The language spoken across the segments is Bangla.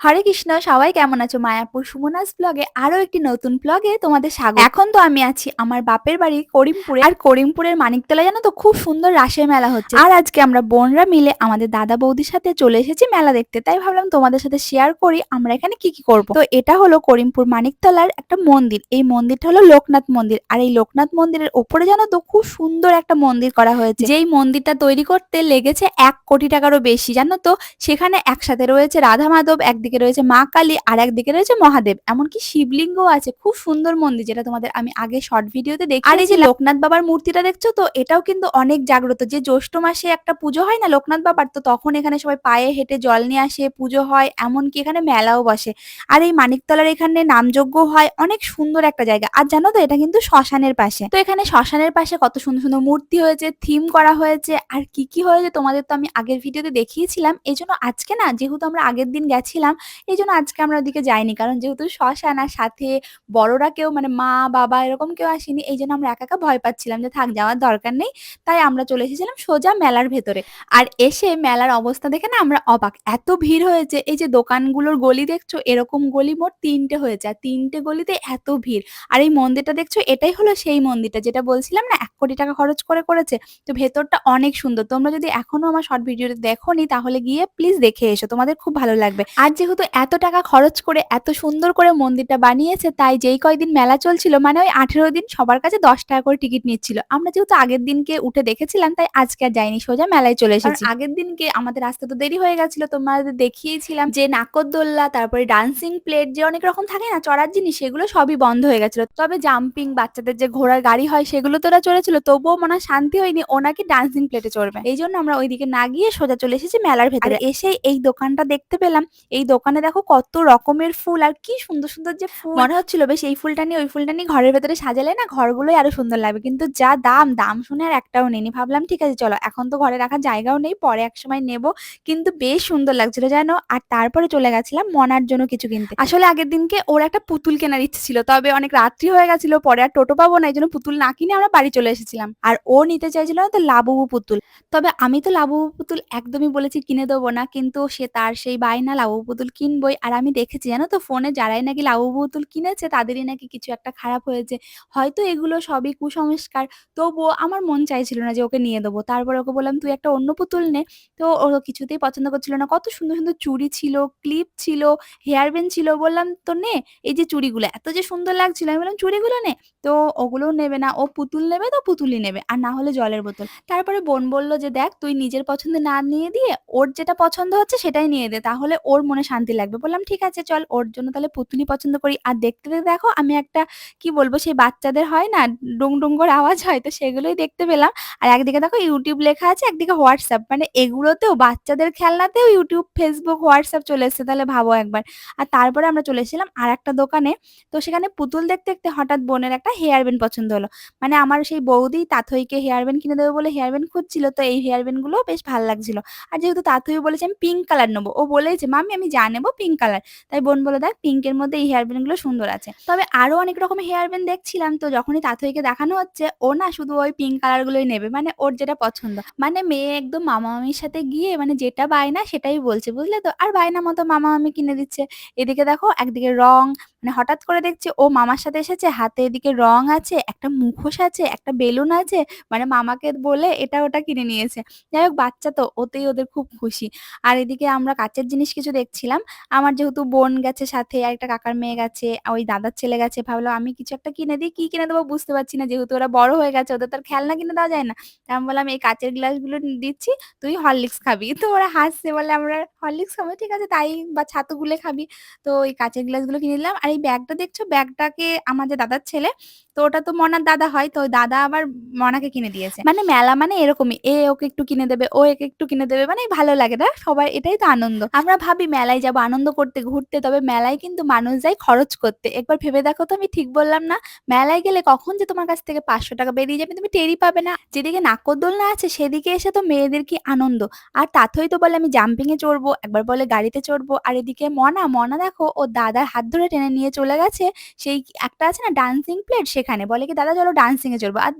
হরে কৃষ্ণ, সবাই কেমন আছো? মায়াপুর সুমনাস ব্লগে আরও একটি নতুন ব্লগে তোমাদের স্বাগত। এখন তো আমি আছি আমার বাপের বাড়ি করিমপুরে। আর করিমপুরের মানিকতলা জানো তো খুব সুন্দর রাসের মেলা হচ্ছে। আর আজকে আমরা বোনরা মিলে আমাদের দাদা বৌদির সাথে চলে এসেছি মেলা দেখতে। তাই ভাবলাম তোমাদের সাথে শেয়ার করি আমরা এখানে কি কি করব। তো এটা হলো করিমপুর মানিকতলার একটা মন্দির। এই মন্দিরটা হলো লোকনাথ মন্দির। আর এই লোকনাথ মন্দিরের ওপরে জানো তো খুব সুন্দর একটা মন্দির করা হয়েছে। যেই মন্দিরটা তৈরি করতে লেগেছে এক কোটি টাকারও বেশি, জানো তো? সেখানে একসাথে রয়েছে রাধা মাধব একদিকে রয়েছে মা কালী আর একদিকে রয়েছে মহাদেব। এমনকি শিবলিঙ্গ আছে খুব সুন্দর মন্দির যেটা তোমাদের আমি আগে শর্ট ভিডিওতে দেখি আর এই যে লোকনাথ বাবার মূর্তিটা দেখছ তো এটাও কিন্তু অনেক জাগ্রত। যে জ্যৈষ্ঠ মাসে একটা পুজো হয় না লোকনাথ বাবার তো তখন এখানে সবাই পায়ে হেঁটে জল নিয়ে আসে পুজো হয় এমনকি এখানে মেলাও বসে। আর এই মানিকতলার এখানে নামযজ্ঞ হয় অনেক সুন্দর একটা জায়গা। আর জানো তো এটা কিন্তু শ্মশানের পাশে। তো এখানে শ্মশানের পাশে কত সুন্দর সুন্দর মূর্তি হয়েছে থিম করা হয়েছে আর কি কি হয়েছে তোমাদের তো আমি আগের ভিডিওতে দেখিয়েছিলাম। এই জন্য আজকে না যেহেতু আমরা আগের দিন গেছিলাম এই জন্য আজকে আমরা ওদিকে যাইনি। কারণ যেহেতু শ্মশান আর সাথে বড়রা কেউ মানে মা, বাবা এরকম কেউ আসেনি এই জন্য আমরা একা একা ভয় পাচ্ছিলাম যে থাক, যাওয়ার দরকার নেই। তাই আমরা চলে এসেছিলাম সোজা মেলার ভেতরে। আর এসে মেলার অবস্থা দেখে না আমরা অবাক। এত ভিড় হয়েছে, এই যে দোকানগুলোর গলি দেখছ, এরকম গলি মোট তিনটে হয়েছে। আর তিনটে গলিতে এত ভিড়। আর এই মন্দিরটা দেখছ, এটাই হলো সেই মন্দিরটা, যেটা বলছিলাম না, এক কোটি টাকা খরচ করে করেছে। তো ভেতরটা অনেক সুন্দর। তোমরা যদি এখনও আমার শর্ট ভিডিওতে দেখোনি, তাহলে গিয়ে প্লিজ দেখে এসো। তোমাদের খুব ভালো লাগবে। আর যেহেতু এত টাকা খরচ করে এত সুন্দর করে মন্দিরটা বানিয়েছে তাই যেই কয়দিন মেলা চলছিল মানে ওই আঠেরো দিন সবার কাছে দশ টাকা করে টিকিট নিচ্ছিল। আমরা যেহেতু আগের দিনকে উঠে দেখেছিলাম তাই আজকে আর যাইনি সোজা মেলায় চলে এসেছি। আগের দিনকে আমাদের আসতে তো দেরি হয়ে গেছিল তোমাদের দেখিয়েছিলাম যে নাকরদোল্লা তারপরে ডান্সিং প্লেট যে অনেক রকম থাকে না চড়ার জিনিস সেগুলো সবই বন্ধ হয়ে গেছিল। তবে জাম্পিং বাচ্চাদের যে ঘোড়ার গাড়ি হয় সেগুলো তো ওরা চড়েছিল তবুও মনে হয় শান্তি হয়নি ওনাকে ডান্সিং প্লেটে চড়বে। এই জন্য আমরা ওইদিকে না গিয়ে সোজা চলে এসেছি মেলার ভেতরে। এসে এই দোকানটা দেখতে পেলাম এই দোকানে দেখো কত রকমের ফুল, আর কি সুন্দর সুন্দর যে ফুল। মনে হচ্ছিল বেশ এই ফুলটা নিয়ে, ওই ফুলটা নিয়ে ঘরের ভেতরে সাজালে না ঘরগুলোই আরও সুন্দর লাগবে। কিন্তু যা দাম দাম শুনে আর একটাও নেই। ভাবলাম, ঠিক আছে, চলো, এখন তো ঘরে রাখার জায়গাও নেই, পরে এক সময় নেব। কিন্তু বেশ সুন্দর লাগছিল, জানো? আর তারপরে চলে গেছিলাম মনার জন্য কিছু কিনতে। আসলে আগের দিনকে ওর একটা পুতুল কেনার ইচ্ছে ছিল, তবে অনেক রাত্রি হয়ে গেছিল, পরে আর টোটো পাবো না, এই জন্য পুতুল না কিনে আমরা বাড়ি চলে এসেছিলাম। আর ও নিতে চাইছিল না তো লাবুবু পুতুল। তবে আমি তো লাবুবু পুতুল একদমই বলেছি কিনে দেবো না, কিন্তু সে তার সেই বায়না লাবুবু পুতুল কিনবই। আর আমি দেখেছি, জানো তো, ফোনে যারাই নাকি লাউ পুতুল কিনেছে, তাদেরই নাকি কিছু একটা খারাপ হয়েছে। হয়তো এগুলো সবই কুসংস্কার। তবুও আমার মন চাইছিল না যে ওকে নিয়ে দেবো। তারপর ওকে বললাম, তুই একটা অন্য পুতুল নে। তো ও কিছুতেই পছন্দ করছিল না। কত সুন্দর সুন্দর চুড়ি ছিল, ক্লিপ ছিল, হেয়ার ব্যান্ড ছিল। বললাম, তো নে, এই যে চুড়িগুলো, এত যে সুন্দর লাগছিল। আমি বললাম, চুড়িগুলো নে। তো ওগুলোও নেবে না। ও পুতুল নেবে তো পুতুলই নেবে। আর না হলে জলের বোতল। তারপরে বোন বলল যে, দেখ, তুই নিজের পছন্দ না নিয়ে দিয়ে, ওর যেটা পছন্দ হচ্ছে সেটাই নিয়ে দে। তাহলে ওর মনে শান্তি লাগবে। বললাম, ঠিক আছে, চল ওর জন্য তাহলে পুতুলি পছন্দ করি। আর দেখতে দেখতে দেখো, আমি একটা, কি বলব, সেই বাচ্চাদের হয় না, ডুং ডুং করে আওয়াজ হয়, তো সেগুলোই দেখতে পেলাম। আর একদিকে দেখো ইউটিউব লেখা আছে, একদিকে হোয়াটসঅ্যাপ মানে এগুলোতেও বাচ্চাদের খেলনাতেও ইউটিউব ফেসবুক হোয়াটসঅ্যাপ চলে এসছে, তাহলে ভাবো একবার। আর তারপরে আমরা চলে এসেছিলাম আর একটা দোকানে, তো সেখানে পুতুল দেখতে দেখতে হঠাৎ বোনের একটা হেয়ার ব্যান্ড পছন্দ হলো। মানে আমার সেই বৌদি তাথইকে হেয়ার ব্যান্ড কিনে দেবে বলে হেয়ার ব্যান্ড খুঁজছিল, তো এই হেয়ার ব্যান্ডগুলো বেশ ভালো লাগছিল। আর যেহেতু তাথই বলেছে, আমি পিঙ্ক কালার নেব। ও বলেছে মামি আমি যা নেব পিঙ্ক কালার তাই বোন বলে, দেখ পিঙ্কের মধ্যে এই হেয়ার ব্যান্ডগুলো সুন্দর আছে। তবে আরও অনেক রকমের হেয়ার ব্যান্ড দেখছিলাম, তো যখনই তাথইকে দেখানো হচ্ছে, ও না শুধু ওই পিঙ্ক কালার গুলোই নেবে মানে ওর যেটা পছন্দ। মানে মেয়ে একদম মামা মামির সাথে গিয়ে মানে যেটা বায়না সেটাই বলছে, বুঝলে তো? আর বায়না মতো মামা মামি কিনে দিচ্ছে। এদিকে দেখো, একদিকে রং মানে হঠাৎ করে দেখছি ও মামার সাথে এসেছে, হাতে এদিকে রং আছে, একটা মুখোশ আছে, একটা বেলুন আছে মানে মামাকে বলে এটা ওটা কিনে নিয়েছে। যাই হোক, বাচ্চা তো, ওতেই ওদের খুব খুশি। আর এদিকে আমরা কাচের জিনিস কিছু দেখছিলাম। আমার যেহেতু বোন গেছে সাথে, আর একটা কাকার মেয়ে গেছে ওই দাদার ছেলে গেছে, ভাবলাম আমি কিছু একটা কিনে দিই। কি কিনে দেবো বুঝতে পারছি না, যেহেতু ওরা বড় হয়ে গেছে, ওদের তার খেলনা কিনে দেওয়া যায় না। তা আমি বললাম, এই কাচের গ্লাসগুলো দিচ্ছি, তুই হরলিক্স খাবি। তো ওরা হাসছে, বলে, আমরা হরলিক্স খাব, ঠিক আছে, তাই বা ছাতু গুলে খাবি। তো ওই কাচের গ্লাসগুলো কিনে দিলাম। আর এই ব্যাগটা দেখছ? ব্যাগটাকে আমার যে দাদার ছেলে তো ওটা তো মনার দাদা হয়, তো দাদা আবার মনাকে কিনে দিয়েছে। মানে মেলা মানে এরকমই, এ ওকে একটু কিনে দেবে, ও একে একটু কিনে দেবে মানে ভালো লাগে না, সবাই এটাই তো আনন্দ। আমরা ভাবি মেলায় যাব, আনন্দ করতে, ঘুরতে, তবে মেলায় কিন্তু মানুষ যায় খরচ করতে। একবার ভেবে দেখো তো, আমি ঠিক বললাম না, মেলায় গেলে কখন যে তোমার কাছ থেকে পাঁচশো টাকা বেরিয়ে যাবে, তুমি টেরি পাবে না। যেদিকে নাকরদোলনা আছে, সেদিকে এসে তো মেয়েদের কি আনন্দ। আর তাতেই তো বলে, আমি জাম্পিং এ চড়বো, একবার বলে গাড়িতে চড়বো। আর এদিকে মনা মনা দেখো ও দাদার হাত ধরে টেনে নিয়ে চলে গেছে, সেই একটা আছে না ডান্সিং প্লেট সেখানে সেখানে বলে কি, দাদা, চলো ডান্সিং এ চড়বো। আর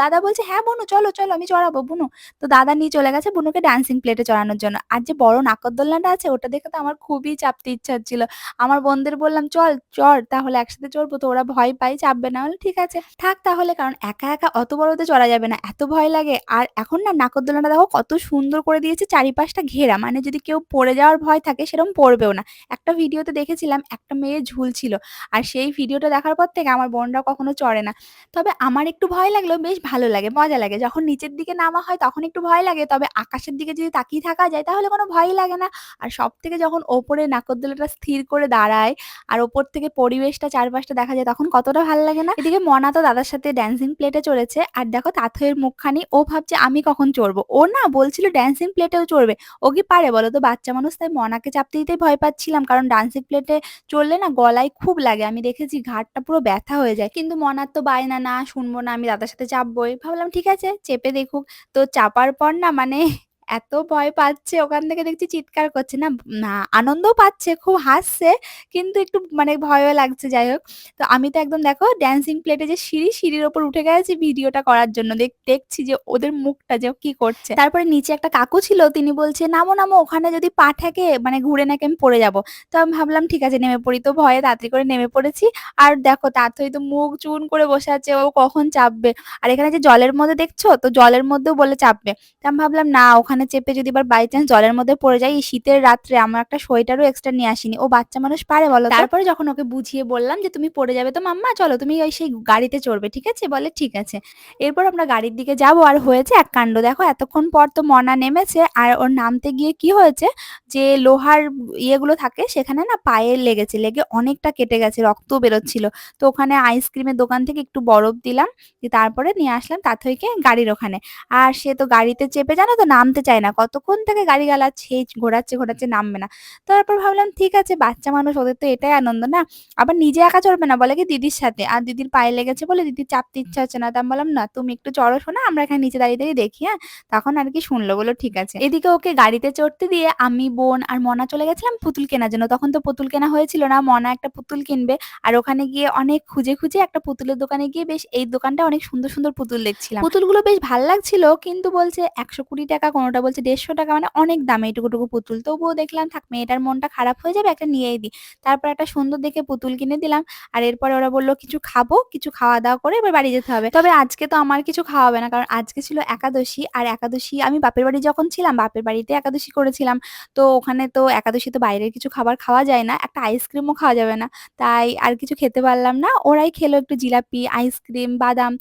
দাদা বলছে হ্যাঁ বোনু, চলো চলো, আমি চড়াবো, বুনু। তো দাদা নিয়ে চলে গেছে বুনুকে ডান্সিং প্লেটে চড়ানোর জন্য। আর যে বড় নাকরদোলনাটা আছে, ওটা দেখে তো আমার খুবই চাপতে ইচ্ছা হচ্ছিল। আমার বোনদের বললাম, চল, চড়, তাহলে একসাথে চড়বো, তো ওরা ভয় পাই চাপবে না। হলে ঠিক আছে, থাক তাহলে, কারণ একা একা অত বড়তে চড়া যাবে না, এত ভয় লাগে। আর এখন না নাকরদোলনাটা দেখো, কত সুন্দর করে দিয়েছে, চারিপাশটা ঘেরা। মানে যদি কেউ পড়ে যাওয়ার ভয় থাকে, সেরকম পড়বেও না। একটা ভিডিওতে দেখেছিলাম, একটা মেয়ে ঝুলছিল। আর সেই ভিডিওটা দেখার পর থেকে আমার বোনরা কখনো চড়ে না। তবে আমার একটু ভয় লাগলেও বেশ ভালো লাগে, মজা লাগে। যখন নিচের দিকে নামা হয় তখন একটু ভয় লাগে, তবে আকাশের দিকে যদি তাকিয়ে থাকা যায় তাহলে কোনো ভয়ই লাগে না। আর সব থেকে যখন ওপরে নাকরদোলাটা স্থির করে দাঁড়ায় আর ওপর থেকে পরিবেশটা চারপাশটা দেখা যায় তখন কতটা ভালো লাগে না। এদিকে মনা তো দাদার সাথে ড্যান্সিং প্লেটে চড়েছে আর দেখো তাথয়ের মুখখানি, ও ভাবছে আমি কখন চড়বো। ও না বলছিল ড্যান্সিং প্লেটেও চড়বে। ও কি পারে বলো তো? বাচ্চা মানুষ তাই মনাকে চাপতে দিতেই ভয় পাচ্ছিলাম। কারণ ডান্সিং প্লেটে চললে না গলায় খুব লাগে। আমি দেখেছি ঘাটটা পুরো ব্যথা হয়ে যায়। কিন্তু মনার তো বায়না, না, শুনব না, আমি দাদার সাথে চাপবই ভাবলাম, ঠিক আছে, চেপে দেখুক। তো চাপার পর না মানে এত ভয় পাচ্ছে, ওখান থেকে দেখছি চিৎকার করছে। না আনন্দও পাচ্ছে, খুব হাসছে, কিন্তু একটু মানে ভয়ও লাগছে, যাই হোক। তো আমি তো একদম দেখো ড্যান্সিং প্লেটে যে সিঁড়ি, সিঁড়ির ওপর উঠে গেছি ভিডিওটা করার জন্য। দেখ, দেখছি যে ওদের মুখটা যে কি করছে। তারপরে নিচে একটা কাকু ছিল, তিনি বলছে, নামো নামো, ওখানে যদি পা ঠেকে মানে ঘুরে নাকি আমি পড়ে যাব। তো আমি ভাবলাম, ঠিক আছে, নেমে পড়ি। তো ভয়ে তাড়াতাড়ি করে নেমে পড়েছি। আর দেখো তাড়াতাড়ি তো মুখ চুন করে বসে আছে, ও কখন চাপবে? আর এখানে যে জলের মধ্যে দেখছ? তো জলের মধ্যেও বলে চাপবে। তো আমি ভাবলাম, না, ওখানে চেপে যদি আবার বাই চান্স জলের মধ্যে পড়ে যাই এই শীতের রাত্রে আমার একটা সোয়েটারও এক্সট্রা নিয়ে আসিনি। ও বাচ্চা মানুষ পারে বলো তারপরে যখন ওকে বুঝিয়ে বললাম যে, তুমি পড়ে যাবে তো মাম্মা, চলো তুমি ওই সেই গাড়িতে চড়বে, ঠিক আছে? বলে, ঠিক আছে। এরপর আমরা গাড়ির দিকে যাব আর হয়েছে এক কাণ্ড। দেখো, এতক্ষণ পর তো মনা নেমেছে আর ওর নামতে গিয়ে কি হয়েছে? যে লোহার ইয়েগুলো থাকে, সেখানে না পায়ে লেগেছে, লেগে অনেকটা কেটে গেছে, রক্ত বেরোচ্ছিল। তো ওখানে আইসক্রিমের দোকান থেকে একটু বরফ দিলাম তারপরে নিয়ে আসলাম তা তাথইকে গাড়ির ওখানে। আর সে তো গাড়িতে চেপে, জানো তো, নামতে চায় না। কতক্ষণ থেকে গাড়ি গালাচ্ছে ঘোরাচ্ছে ঘোরাচ্ছে, নামবে না। তারপর ভাবলাম, ঠিক আছে, বাচ্চা মানুষ, ওদের তো এটাই আনন্দ না? আবার নিজে একা চড়বে না? বলে কি, দিদির সাথে। আর দিদির পায়ে লেগেছে বলে দিদির চাপতে ইচ্ছা হচ্ছে না। তা বললাম, না, তুমি একটু চড়ো শোনা আমরা এখানে নিচে দাঁড়িয়ে দাঁড়িয়ে দেখি হ্যাঁ? তখন আর কি শুনলো বলো ঠিক আছে। এদিকে ওকে গাড়িতে চড়তে দিয়ে আমি, বোন আর মনা চলে গেছিলাম পুতুল কেনার জন্য। তখন তো পুতুল কেনা হয়েছিল না। মনা একটা পুতুল কিনবে আর ওখানে গিয়ে অনেক খুঁজে খুঁজে একটা পুতুলের দোকানে গিয়ে বেশ এই দোকানটা অনেক সুন্দর সুন্দর পুতুল দেখছিলাম। পুতুলগুলো বেশ ভালো লাগছিল, কিন্তু বলছে একশো কুড়ি টাকা কোনোটা বলছে দেড়শো টাকা মানে অনেক দামে। এটুকুটুকু পুতুল। তবুও দেখলাম থাক মেয়েটার মনটা খারাপ হয়ে যাবে একটা নিয়েই দিই তারপর একটা সুন্দর দেখে পুতুল কিনে দিলাম। আর এরপরে ওরা বলল কিছু খাব কিছু খাওয়া দাওয়া করে এবার বাড়ি যেতে হবে। তবে আজকে তো আমার কিছু খাওয়াবে না কারণ আজকে ছিল একাদশী। আর একাদশী আমি বাপের বাড়ি যখন ছিলাম বাপের বাড়িতে একাদশী করেছিলাম। তো ওখানে তো একাদশী তো বাইরের কিছু খাবার খাওয়া যায় না একটা আইসক্রিমও খাওয়া যাবে না। তাই আর কিছু খেতে পারলাম না। ওরাই খেলো একটু জিলাপি আইসক্রিম বাদাম।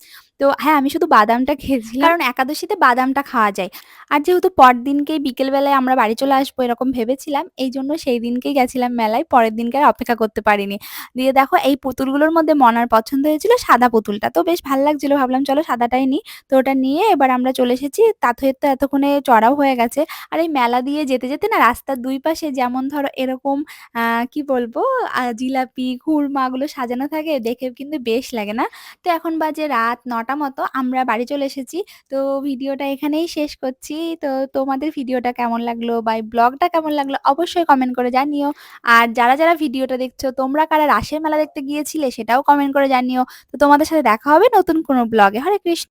তো হ্যাঁ আমি শুধু বাদামটা খেয়েছি কারণ একাদশীতে বাদামটা খাওয়া যায়। আর যেহেতু পরদিনকেই বিকেলবেলায় আমরা বাড়ি চলে আসব এরকম ভেবেছিলাম, এই জন্য সেই দিনকেই গেছিলাম মেলায়। পরের দিনকে অপেক্ষা করতে পারিনি। দিয়ে দেখো, এই পুতুলগুলোর মধ্যে মনার পছন্দ হয়েছিল সাদা পুতুলটা। তো বেশ ভালো লাগছিল, ভাবলাম চলো সাদাটাই নিই। তো ওটা নিয়ে এবার আমরা চলে এসেছি। তাথের তো এতক্ষণে চড়াও হয়ে গেছে। আর এই মেলা দিয়ে যেতে যেতে না রাস্তার দুই পাশে যেমন ধরো এরকম কি বলব জিলাপি খুরমাগুলো সাজানো থাকে দেখে কিন্তু বেশ লাগে না। তো এখন বাজে রাত নটা মতো, আমরা বাড়ি চলে এসেছি। তো ভিডিওটা এখানেই শেষ করছি। তো তোমাদের ভিডিওটা কেমন লাগল বা এই ব্লগটা কেমন লাগল অবশ্যই কমেন্ট করে জানিও। আর যারা যারা ভিডিওটা দেখছ, তোমরা কারা রাসের মেলা দেখতে গিয়েছিলে সেটাও কমেন্ট করে জানিও। তো তোমাদের সাথে দেখা হবে নতুন কোনো ব্লগে। হরে কৃষ্ণ।